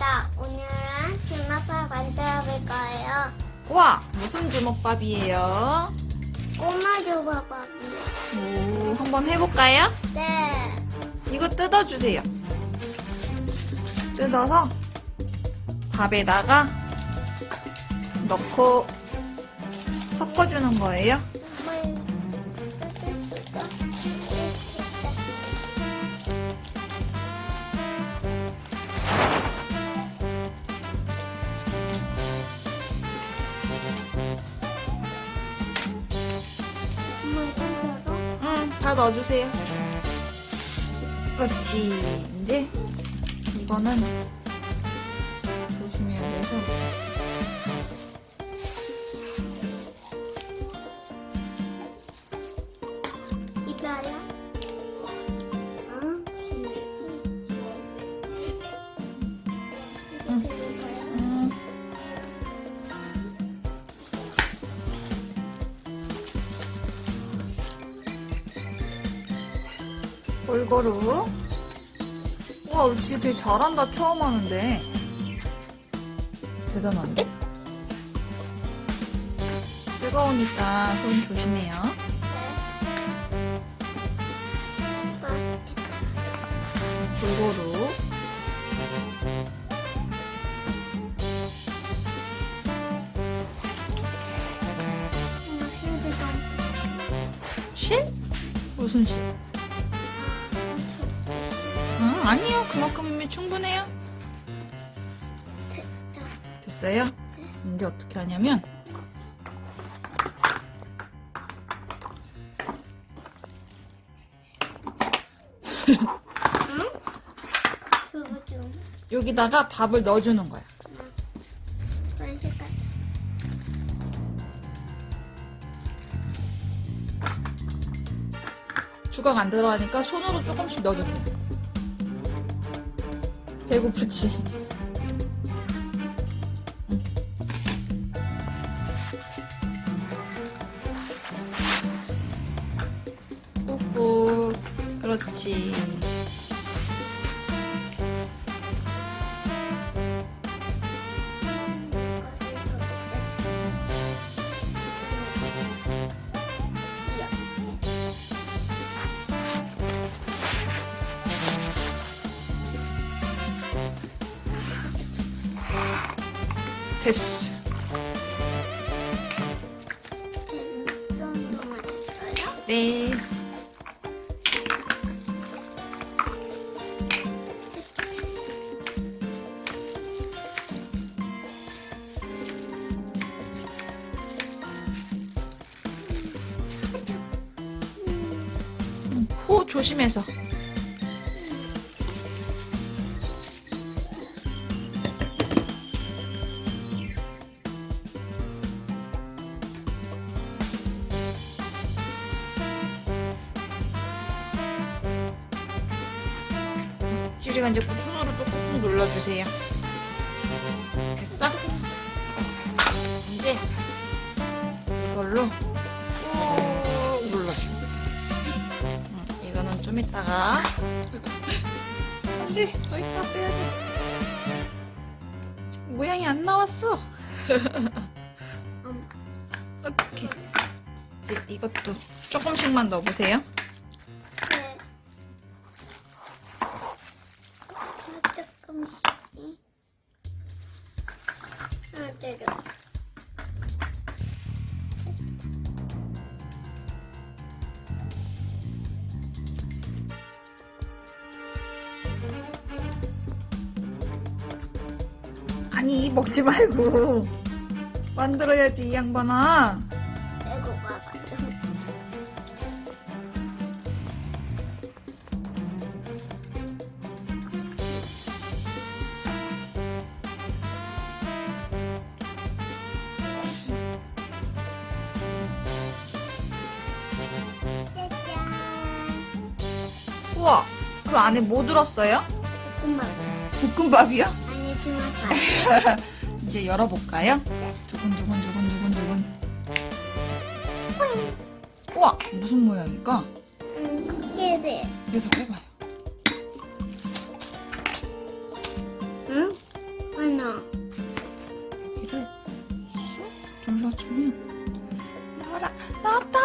자, 오늘은 주먹밥 만들어 볼 거예요. 와 무슨 주먹밥이에요? 꼬마 주먹밥이요. 오 한번 해볼까요? 네. 이거 뜯어주세요. 뜯어서 밥에다가 넣고 섞어주는 거예요. 다 넣어주세요. 그렇지. 이제 이거는 조심해야 돼서 골고루. 우와, 우리 진짜 되게 잘한다. 처음 하는데. 대단한데? 뜨거우니까 손 조심해요. 골고루. 실? 무슨 실? 응, 아니요. 그만큼이면 충분해요. 됐어요? 이제 어떻게 하냐면 그거 좀 여기다가 밥을 넣어주는 거야. 주걱 안 들어가니까 손으로 조금씩 넣어도 돼. 배고프지? 응. 꾹꾹. 그렇지. 됐어. 이? 네. 조심해서. 찌리가 이제 손으로 또 꾹꾹 눌러주세요. 됐어? 이제 이걸로 꾹 눌러줘. 응, 이거는 좀 이따가 안돼 더 이따 빼야 돼. 모양이 안 나왔어. 이제 이것도 조금씩만 넣어보세요. 아니 먹지 말고 만들어야지 이 양반아. 짜잔. 우와 그 안에 뭐 들었어요? 볶음밥. 볶음밥이요? 이제 열어볼까요? 두근두근 두근두근 두근. 우와 무슨 모양일까? 음, 코끼리. 여기서 빼봐요. 응? 하나. 얘를 쑥 눌러주면 나와라 나왔다.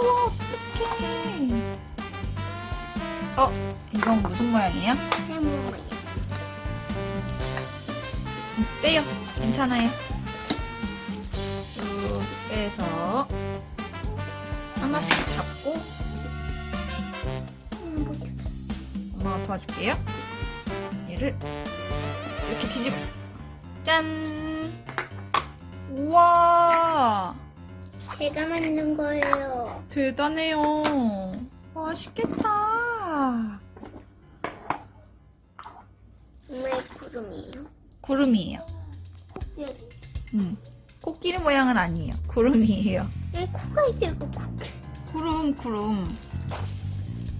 귀여워 어떡해. 어? 이건 무슨 모양이에요? 모양 빼요. 괜찮아요. 쭉 빼서 하나씩 잡고 엄마가 도와줄게요. 얘를 이렇게 뒤집어. 짠! 우와! 제가 만든 거예요. 대단해요. 맛있겠다. 정말 구름이에요. 구름이에요. 코끼리. 음. 코끼리 모양은 아니에요. 구름이에요. 여기 코가 있어요, 그 코끼리. 구름, 구름.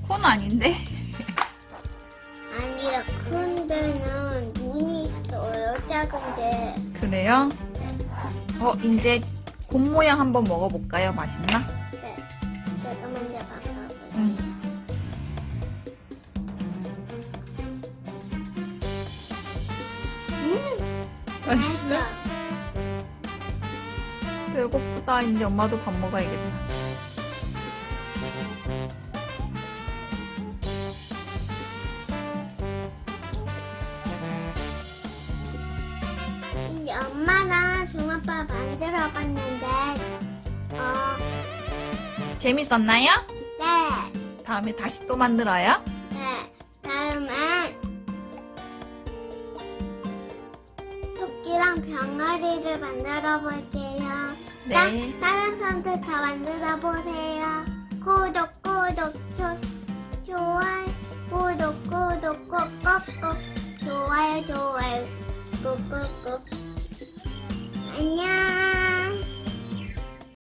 코는 아닌데? 아니라 큰 데는 눈이 있어요, 작은 데. 그래요? 어, 이제 곰 모양 한번 먹어볼까요? 맛있나? 네. 제가 먼저 봐봐요. 응. 음, 맛있어? 맛있어. 배고프다. 이제 엄마도 밥 먹어야겠다. 이제 엄마랑 중아빠 만들어 봤는데, 어, 재밌었나요? 네. 다음에 다시 또 만들어요? 네. 다음엔 토끼랑 병아리를 만들어 볼게요. 네. 따, 다른 사람들 다 만들어 보세요. 구독, 구독, 조, 좋아요, 구독, 구독, 꾹꾹꾹, 좋아요, 좋아요, 꾹꾹꾹. 呀